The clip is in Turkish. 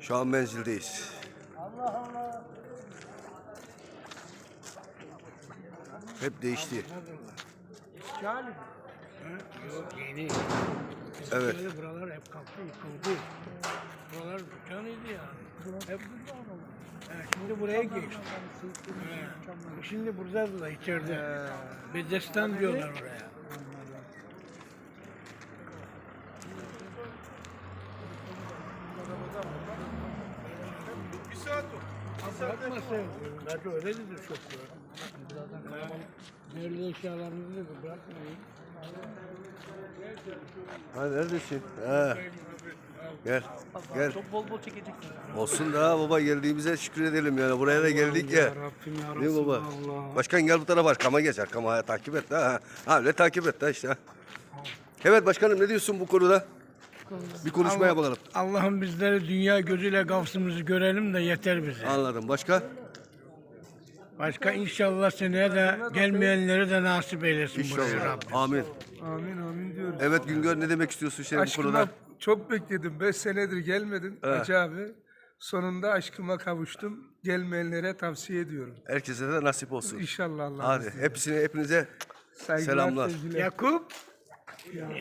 Şu an menzildeyiz. Hep değişti. Yok yeni. Evet. Buralar hep kalktı, yıkıldı. Buralar canıydı ya. Hep He, şimdi buraya geçti. Şimdi burada da içeride. Bedestan diyorlar oraya. Bırakmasın. Belki öyle dedi çok ya. Değerli eşyalarınızı da bırakmayın. Ha neredesin? Ha. Gel. Gel. Çok bol bol çekeceksin. Olsun da baba geldiğimize şükür edelim yani. Buraya da geldik ya. Rabbim ya Değil mi baba? Resulallah. Başkan gel bu tarafa arkama geç arkama ha, takip et ha. Ha öyle takip et ha işte. Evet başkanım ne diyorsun bu konuda? Bir konuşmaya Allah- bakalım. Allah'ım bizleri dünya gözüyle gafsımızı görelim de yeter bize. Anladım. Başka? Başka inşallah seneye de gelmeyenleri de nasip eylesin buraya İnşallah. Rabbim. Amin. Amin amin diyoruz. Evet Güngör ne demek istiyorsun şey bu Aşkıma konuda? çok bekledim. 5 senedir gelmedin Evet. Hacı abi. Sonunda aşkıma kavuştum. Gelmeyenlere tavsiye ediyorum. Herkese de nasip olsun. İnşallah Allah Hadi hepsine hepinize Saygılar, selamlar. sevgiler. Yakup